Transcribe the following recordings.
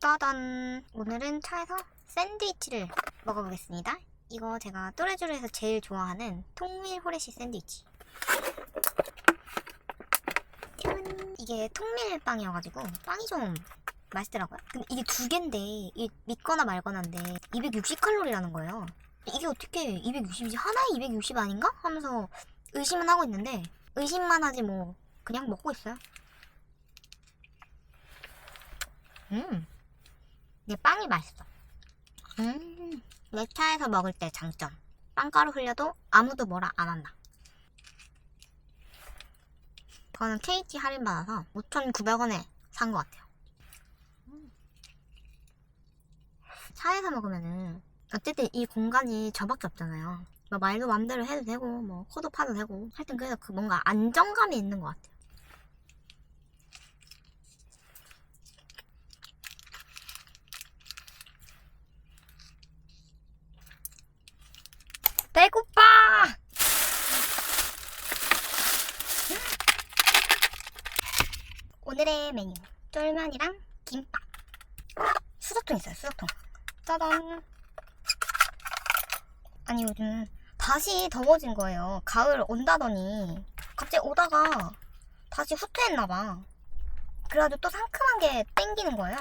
따단! 오늘은 차에서 샌드위치를 먹어보겠습니다. 이거 제가 또레쥬르에서 제일 좋아하는 통밀 호레시 샌드위치. 짠! 이게 통밀 빵이어가지고 빵이 좀 맛있더라고요. 근데 이게 두이 믿거나 말거나인데 260칼로리라는 거예요. 이게 어떻게 260이지? 하나에 260 아닌가? 하면서 의심은 하고 있는데 의심만 하지 뭐 그냥 먹고 있어요. 음, 이게 빵이 맛있어. 음, 내 차에서 먹을 때 장점. 빵가루 흘려도 아무도 뭐라 안 한다. 저는 KT 할인 받아서 5,900원에 산 것 같아요. 음. 차에서 먹으면은 어쨌든 이 공간이 저밖에 없잖아요. 뭐 말도 맘대로 해도 되고 뭐 코도 파도 되고 하여튼 그래서 그 뭔가 안정감이 있는 것 같아요. 배고파! 오늘의 메뉴. 쫄면이랑 김밥. 수저통 있어요 수저통. 짜잔. 아니 요즘 다시 더워진 거예요. 가을 온다더니 갑자기 오다가 다시 후퇴했나봐. 그래가지고 또 상큼한 게 땡기는 거예요.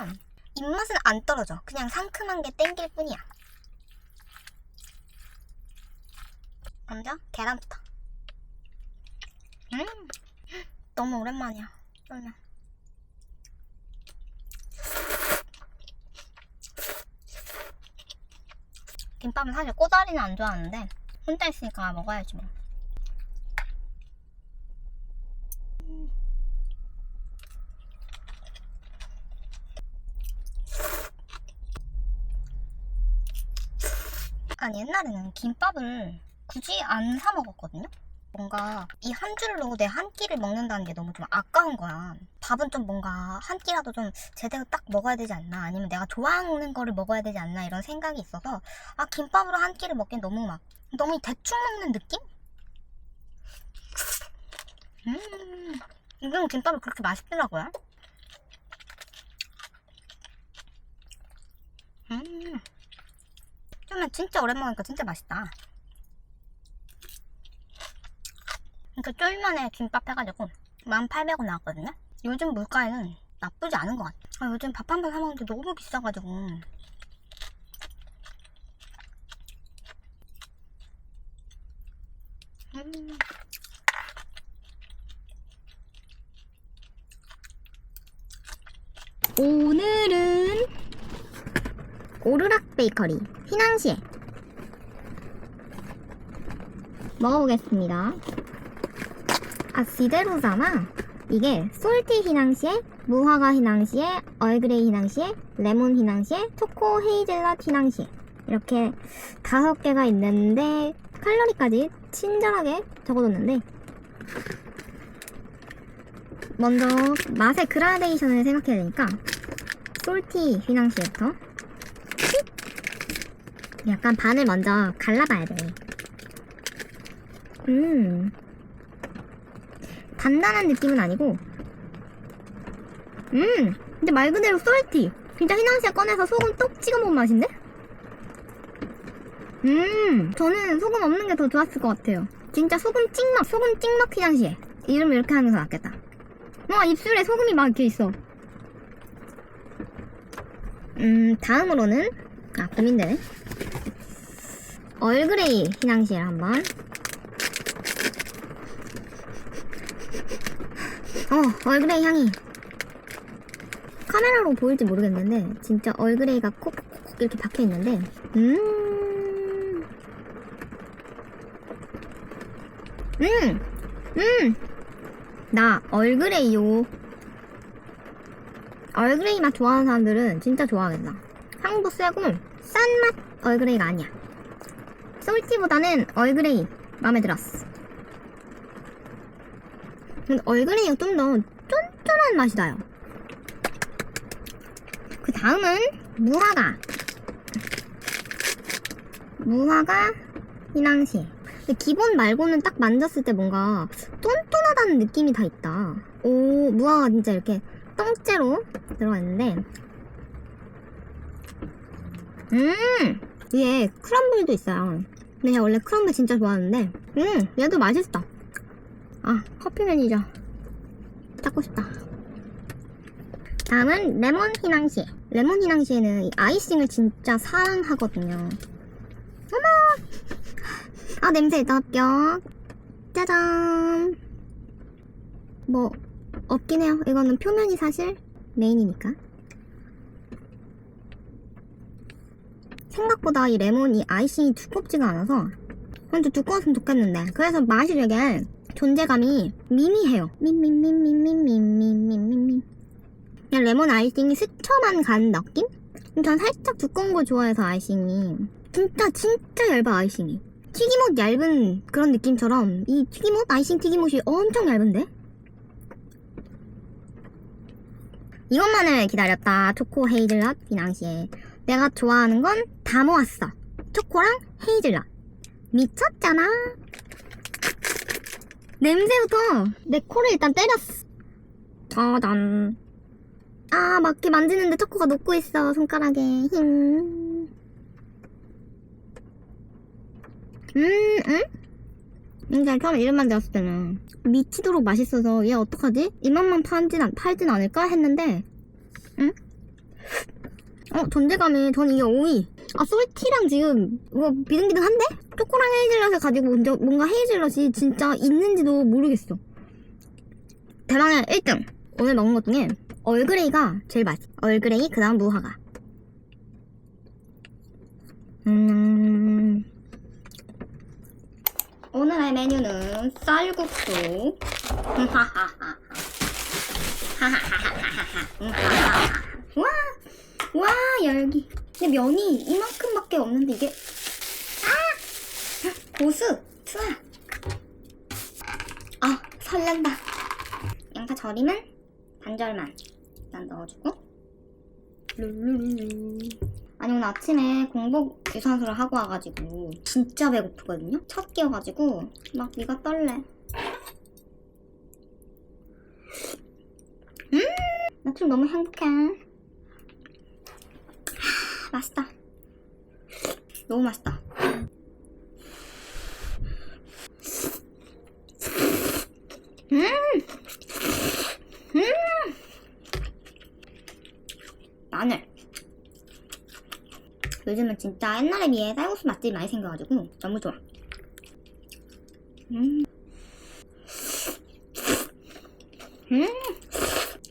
입맛은 안 떨어져. 그냥 상큼한 게 땡길 뿐이야. 먼저 계란부터. 음 너무 오랜만이야. 쫄면 김밥은 사실 꼬다리는 안 좋아하는데 혼자 있으니까 먹어야지 뭐. 아니 옛날에는 김밥을 굳이 안 사 먹었거든요. 뭔가 이 한 줄로 내 한 끼를 먹는다는 게 너무 좀 아까운 거야. 밥은 좀 뭔가 한 끼라도 좀 제대로 딱 먹어야 되지 않나 아니면 내가 좋아하는 거를 먹어야 되지 않나 이런 생각이 있어서 아 김밥으로 한 끼를 먹기엔 너무 막 너무 대충 먹는 느낌? 음 이건 김밥이 그렇게 맛있더라고요. 음 쫄면 진짜 오랜만에 먹으니까 진짜 맛있다. 그 쫄면에 김밥 해가지고 1,800원 나왔거든요? 요즘 물가에는 나쁘지 않은 것 같아. 아, 요즘 밥 한 번 사먹는데 너무 비싸가지고. 음. 오늘은 오르락 베이커리 휘낭시에 먹어보겠습니다. 아, 지대로잖아. 이게 솔티 휘낭시에, 무화과 휘낭시에, 얼그레이 휘낭시에, 레몬 휘낭시에, 초코 헤이즐넛 휘낭시에 이렇게 다섯 개가 있는데 칼로리까지 친절하게 적어뒀는데 먼저 맛의 그라데이션을 생각해야 되니까 솔티 휘낭시에부터 약간 반을 먼저 갈라봐야 돼. 음. 단단한 느낌은 아니고. 음 근데 말 그대로 솔티. 진짜 휘낭시에 꺼내서 소금 똑 찍어 먹은 맛인데? 음 저는 소금 없는 게 더 좋았을 것 같아요. 진짜 소금 찍먹 소금 찍먹 휘낭시에. 이름 이렇게 하는 게더 낫겠다. 와 입술에 소금이 막 이렇게 있어. 음 다음으로는 아 고민되네. 얼그레이 휘낭시에 한번 어, 얼그레이 향이. 카메라로 보일지 모르겠는데, 진짜 얼그레이가 콕콕콕 이렇게 박혀 있는데, 음. 음! 음! 나 얼그레이요. 얼그레이 맛 좋아하는 사람들은 진짜 좋아하겠다. 향도 세고, 싼 맛 얼그레이가 아니야. 솔티보다는 얼그레이 마음에 들었어. 근데 얼그레이가 좀 더 쫀쫀한 맛이 나요. 그 다음은 무화과. 무화과 휘낭시. 근데 기본 말고는 딱 만졌을 때 뭔가 쫀쫀하다는 느낌이 다 있다. 오, 무화과 진짜 이렇게 똥째로 들어가 있는데 음, 위에 크럼블도 있어요. 근데 제가 원래 크럼블 진짜 좋아하는데, 음, 얘도 맛있다. 아, 커피 매니저. 찾고 싶다. 다음은 레몬 휘낭시에. 레몬 휘낭시에는 이 아이싱을 진짜 사랑하거든요. 어머! 아, 냄새 일단 합격. 짜잔. 뭐, 없긴 해요. 이거는 표면이 사실 메인이니까. 생각보다 이 레몬 이 아이싱이 두껍지가 않아서 좀 두꺼웠으면 좋겠는데 그래서 맛이 되게 존재감이 미미해요 미미미미미미미미미 그냥 레몬 아이싱이 스쳐만 간 느낌? 전 살짝 두꺼운 걸 좋아해서 아이싱이 진짜 진짜 얇아 아이싱이 튀김옷 얇은 그런 느낌처럼 이 튀김옷 아이싱 튀김옷이 엄청 얇은데? 이것만을 기다렸다 초코 헤이즐넛 비낭시에 내가 좋아하는 건 다 모았어. 초코랑 헤이즐넛. 미쳤잖아. 냄새부터 내 코를 일단 때렸어. 짜잔. 아, 막 이렇게 만지는데 초코가 녹고 있어, 손가락에. 힝. 음, 응? 근데 처음 이름만 들었을 때는 미치도록 맛있어서 얘 어떡하지? 이만만 팔진, 않- 팔진 않을까? 했는데 응? 어, 존재감이, 전 이게 5위. 아, 솔티랑 지금, 이거 비등비등한데? 초코랑 헤이즐넛을 가지고 먼저 뭔가 헤이즐넛이 진짜 있는지도 모르겠어. 대망의 1등. 오늘 먹은 것 중에 얼그레이가 제일 맛있어. 얼그레이, 그 다음 무화과. 음. 오늘의 메뉴는 쌀국수. 하하하하. 하하하하하. 와! 와 열기. 근데 면이 이만큼밖에 없는데 이게. 아! 고수 투하. 아 설렌다. 양파 절이면 반절만. 일단 넣어주고. 룰루룰루 아니 오늘 아침에 공복 유산소를 하고 와가지고 진짜 배고프거든요? 첫 끼여가지고 막 위가 떨래. 음나 지금 너무 행복해 맛있다. 너무 맛있다. 음! 음! 마늘. 요즘은 진짜 옛날에 비해 쌀국수 맛집이 많이 생겨가지고 너무 좋아. 음. 음.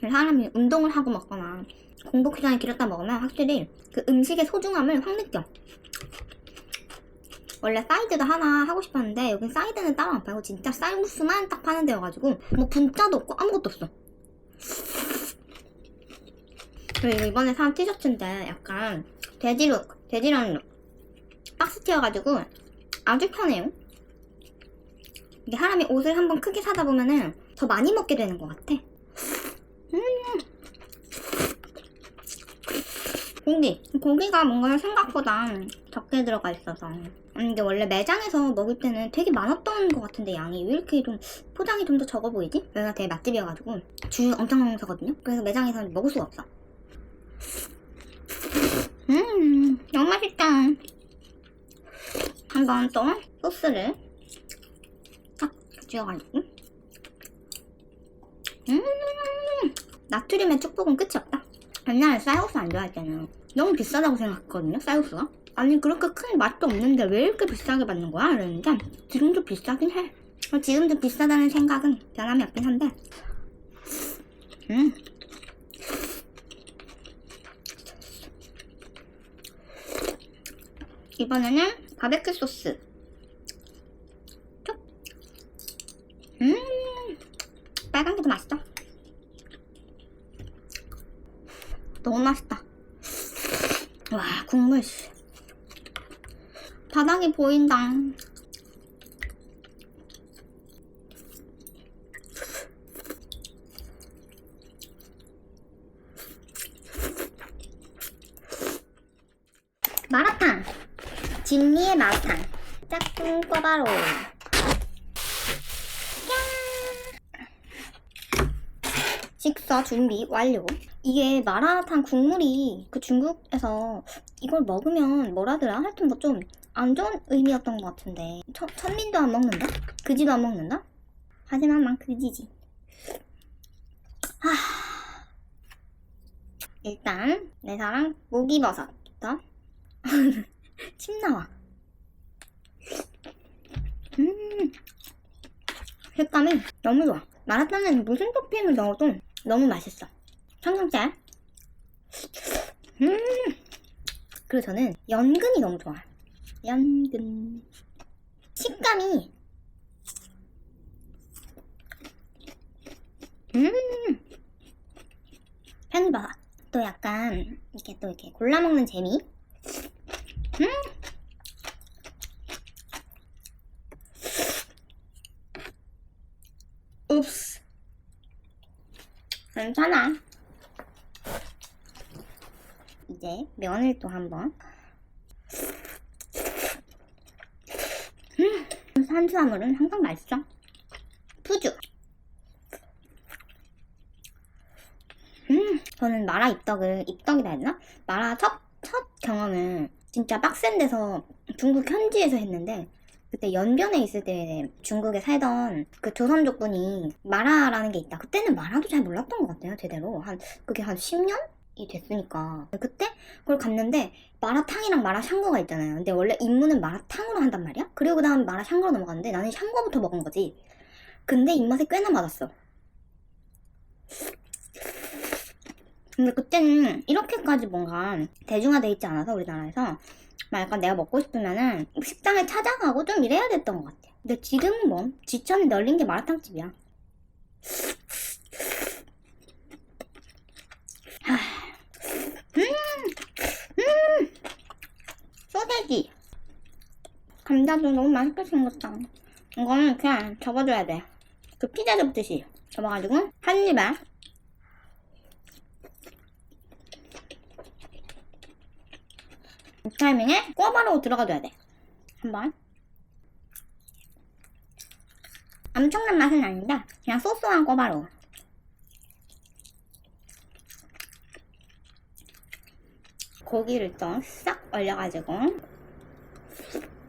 사람이 운동을 하고 먹거나 공복 기간이 길었다 먹으면 확실히 그 음식의 소중함을 확 느껴. 원래 사이드도 하나 하고 싶었는데 여긴 사이드는 따로 안 팔고 진짜 쌀국수만 딱 파는 데여가지고 뭐 분짜도 없고 아무것도 없어. 그리고 이번에 산 티셔츠인데 약간 돼지룩, 돼지랑 룩. 박스 티여가지고 아주 편해요. 이게 사람이 옷을 한번 크게 사다 보면은 더 많이 먹게 되는 것 같아. 고기. 고기가 뭔가 생각보다 적게 들어가 있어서. 음, 이게 원래 매장에서 먹을 때는 되게 많았던 것 같은데 양이 왜 이렇게 좀 포장이 좀 더 적어 보이지? 여기가 되게 맛집이어가지고 줄 엄청 서거든요. 그래서 매장에서는 먹을 수가 없어. 음, 너무 맛있다. 한번 또 소스를 딱 쥐어가지고. 음, 나트륨의 축복은 끝이 없다. 옛날에 쌀국수 안 좋아할 때는 너무 비싸다고 생각했거든요, 쌀국수가. 아니, 그렇게 큰 맛도 없는데 왜 이렇게 비싸게 받는 거야? 이랬는데, 지금도 비싸긴 해. 어, 지금도 비싸다는 생각은 변함이 없긴 한데, 음. 이번에는 바베큐 소스. 쪽. 음, 빨간 게 더 맛있어. 너무 맛있다. 와, 국물. 씨. 바닥이 보인다. 마라탕. 진리의 마라탕. 짝꿍 꿔바로. 짠. 식사 준비 완료. 이게 마라탕 국물이 그 중국에서 이걸 먹으면 뭐라더라? 하여튼 뭐 좀 안 좋은 의미였던 것 같은데. 천, 천민도 안 먹는다? 그지도 안 먹는다? 하지만 난 그지지. 하... 일단 내 사랑 목이버섯부터 침 나와. 음 색감이 너무 좋아. 마라탕에는 무슨 토핑을 넣어도 너무 맛있어. 청경채. 음. 그리고 저는 연근이 너무 좋아. 연근. 식감이. 음. 편봐. 또 약간 이렇게 또 이렇게 골라 먹는 재미. 음. 읍스. 괜찮아. 이제 면을 또 한번. 음, 산수화물은 항상 맛있어. 푸주. 음, 저는 마라 입덕을, 입덕이라 했나? 마라 첫, 첫 경험을 진짜 빡센 데서 중국 현지에서 했는데, 그때 연변에 있을 때 중국에 살던 그 조선족 분이 마라라는 게 있다. 그때는 마라도 잘 몰랐던 것 같아요, 제대로. 한, 그게 한 10년 이 됐으니까. 그때 그걸 갔는데 마라탕이랑 마라샹궈가 있잖아요. 근데 원래 입문은 마라탕으로 한단 말이야? 그리고 그 다음에 마라샹궈로 넘어갔는데 나는 샹궈부터 먹은 거지. 근데 입맛에 꽤나 맞았어. 근데 그때는 이렇게까지 뭔가 대중화돼 있지 않아서 우리나라에서 막 약간 내가 먹고 싶으면은 식당에 찾아가고 좀 이래야 됐던 것 같아. 근데 지금은 뭐 지천에 널린 게 마라탕집이야. 하, 음, 음, 소세지. 감자도 너무 맛있게 생겼다. 이거는 그냥 접어줘야 돼. 그 피자 접듯이 접어가지고 한 입에 이 타이밍에 꿔바로 들어가줘야 돼. 한번. 엄청난 맛은 아닌데 그냥 소소한 꿔바로. 고기를 또싹 올려가지고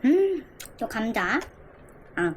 음, 또 감자. 아.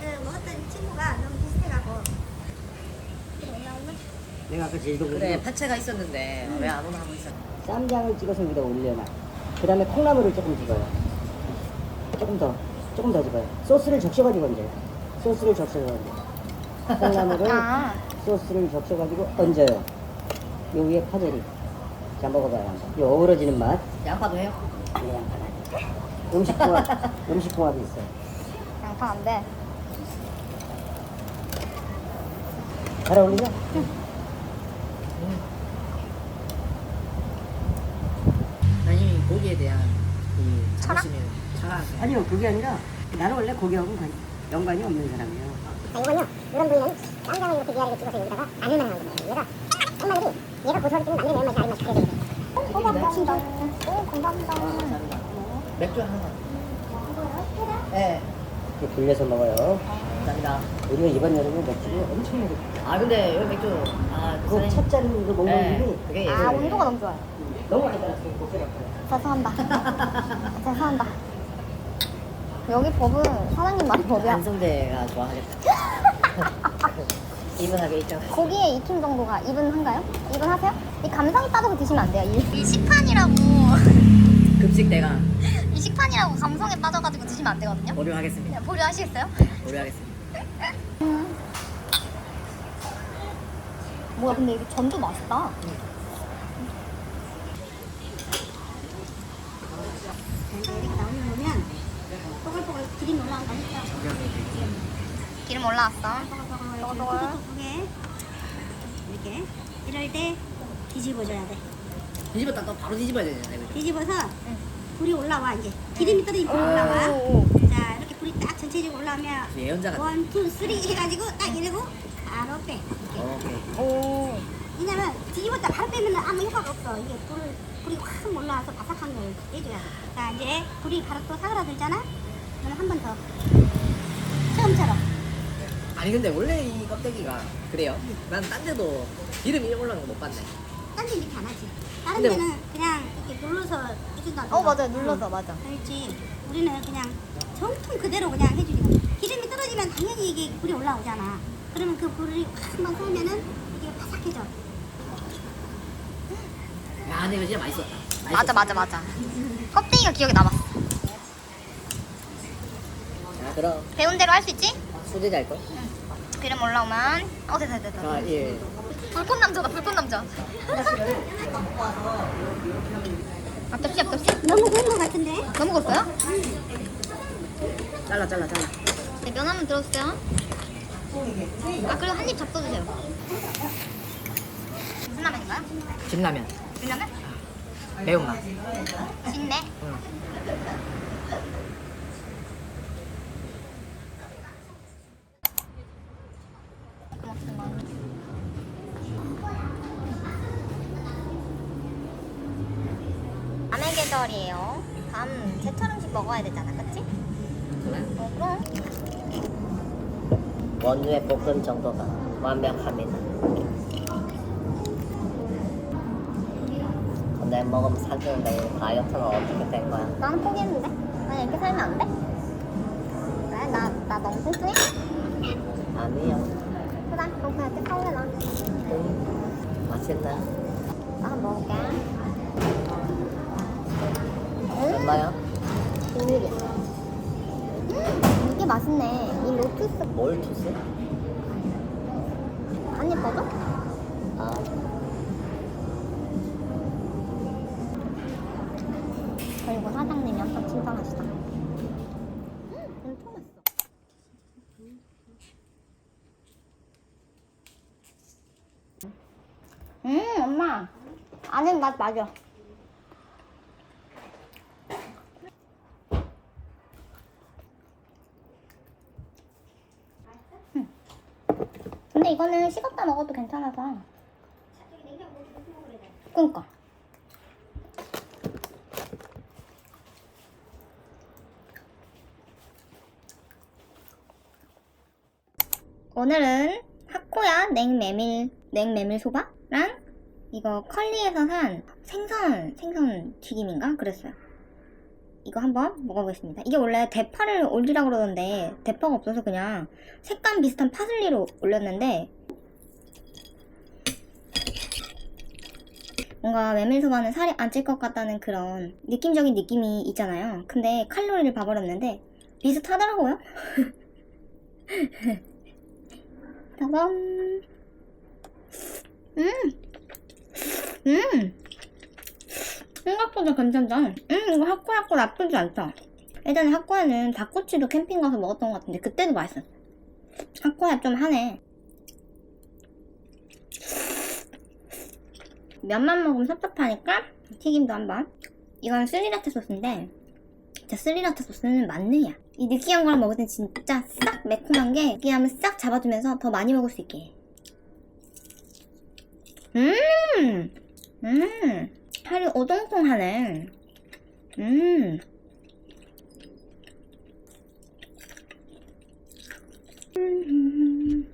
그 먹었던 친구가 너무 비슷해가고. 내가 아까 제주도 그래. 파채가 있었는데 왜 아무나 하고 있어? 쌈장을 찍어서 위에다 올려놔. 그 다음에 콩나물을 조금 집어요. 조금 더, 조금 더 집어요. 소스를 적셔가지고 얹어요. 소스를 적셔가지고. 콩나물을 아, 소스를 적셔가지고 얹어요. 요 위에 파절이. 자, 먹어봐요. 한번. 요 어우러지는 맛. 양파도 해요? 네, 양파 음식 궁합, 음식 궁합이 있어요. 양파 안 돼. 잘 어울리죠? 아니 고기에 대한 이 철학? 자부심이. 아니요, 그게 아니라 나는 원래 고기하고는 관- 연관이 없는 사람이에요. 자, 이건요. 이런 부위는 쌈장을 이렇게 위아래로 찍어서 여기다가 안을 만하는 거예요. 얘가 엄마들이 얘가 고소하기 때문에 남들이 매운맛이 아닌 맛이. 오, 감사합니다. 맥주 하나. 네, 돌려서 먹어요. 감사합니다. 우리가 이번 여름에 맥주를 엄청 먹었어요. 아 근데 여기 맥주 아그첫잔 이거 먹는 네, 분이 그게 아, 예술이에요. 온도가 너무 좋아요. 너무 달았어요. 고기 같아요. 죄송합니다. 죄송합니다. 여기 법은 사장님 말 법이야. 반성대가 좋아하겠다. 이분하게 있잖아. 고기에 익힘 정도가 이분한가요? 이분하세요? 이 감성이 빠져서 드시면 안 돼요. 이, 이 식판이라고 급식대가 이 식판이라고 감성에 빠져가지고 드시면 안 되거든요. 보류하겠습니다. 그냥 보류하시겠어요? 보류하겠습니다. 뭐야 근데 이게 전도 맛있다. 나오는 거면 뽀글뽀글 기름 올라온 거 있죠? 기름 올라왔어. 뽀글뽀글 이렇게 이럴 때 뒤집어줘야 돼 뒤집었다 또 바로 뒤집어야 되잖아요. 그죠? 뒤집어서 불이 올라와 이제 기름이 떨어지면 불이 올라와 오. 자 이렇게 불이 딱 전체적으로 올라오면 예언자가. 원, 투, 쓰리 해가지고 딱 이러고 바로 빼 오케이. 오. 왜냐면 뒤집었다 바로 빼면 아무 효과가 없어 이게 불을 불이 확 올라와서 바삭한 걸 빼줘야 돼. 자 이제 불이 바로 또 사그라들잖아. 그럼 한번 더. 처음처럼. 아니 근데 원래 이 껍데기가 그래요. 난 딴 데도 기름이 올라오는 거 못 봤네. 딴 데는 이렇게 안 하지. 다른 근데 데는 그냥 이렇게 눌러서 해준다. 어 맞아요 눌러서 맞아. 그렇지. 우리는 그냥 정통 그대로 그냥 해주는 거야. 기름이 떨어지면 당연히 이게 불이 올라오잖아. 그러면 그 불을 한번 쏘면은 이게 바삭해져. 야 근데 이거 진짜 맛있었다. 맛있었어. 맞아 맞아 맞아. 껍데기가 기억에 남았어. 자 그럼 배운 대로 할 수 있지? 소재지 할 거. 기름 올라오면 어 됐다 됐다. 자 예. 불꽃 남자다 불꽃 남자. 앞접시 앞접시. 너무 구운 것 같은데? 너무 먹었어요? 잘라 잘라 잘라. 네, 면 한번 들어주세요. 아 그리고 한 입 잡숴주세요. 무슨 라면인가요? 진라면. 진라면? 매운맛. 진네. 응. 원유의 볶음 정도가 완벽합니다. 근데 먹으면 살찌는데 다이어트는 어떻게 된 거야? 나는 포기했는데? 나 이렇게 살면 안 돼? 그래, 나, 나 너무 뚱뚱해? 아니요. 그래, 그럼 그냥 이렇게 살래, 나. 음, 맛있네. 나 한번 먹을게. 얼마야? 로투스 뭘 주세? 안 예뻐져? 아, 그리고 사장님이 엄청 친절하시다. 음, 엄청 맛있어. 음, 엄마. 아는 맛 맞아. 근데 이거는 식었다 먹어도 괜찮아서. 그니까. 오늘은 하코야 냉메밀 냉메밀 소바랑 이거 컬리에서 산 생선 생선 튀김인가 그랬어요. 이거 한번 먹어보겠습니다. 이게 원래 대파를 올리라고 그러던데 대파가 없어서 그냥 색감 비슷한 파슬리로 올렸는데 뭔가 메밀소바는 살이 안 찔 것 같다는 그런 느낌적인 느낌이 있잖아요. 근데 칼로리를 봐버렸는데 비슷하더라고요. 따밤. 음. 음. 생각보다 괜찮다. 음, 이거 학과학과 나쁘지 않다. 예전에 학과에는 닭꼬치도 캠핑 가서 먹었던 것 같은데 그때도 맛있었어. 학과야 좀 하네. 면만 먹으면 섭섭하니까 튀김도 한번. 이건 스리라차 소스인데 진짜 스리라차 소스는 맛내야. 이 느끼한 거랑 먹을 땐 진짜 싹 매콤한 게 느끼함을 싹 잡아주면서 더 많이 먹을 수 있게 해. 음! 음! 살이 오동통하네. 음! 음.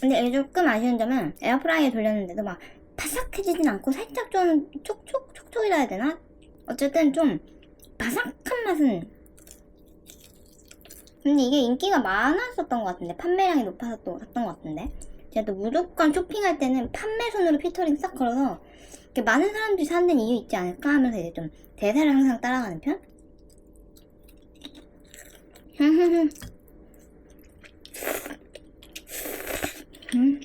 근데 이게 조금 아쉬운 점은 에어프라이에 돌렸는데도 막 바삭해지진 않고 살짝 좀 촉촉 촉촉이라 해야 되나? 어쨌든 좀 바삭한 맛은 근데 이게 인기가 많았었던 것 같은데 판매량이 높아서 또 샀던 것 같은데 제가 또 무조건 쇼핑할 때는 판매 손으로 피터링 싹 걸어서 이렇게 많은 사람들이 사는 이유 있지 않을까 하면서 이제 좀 대사를 항상 따라가는 편? 음.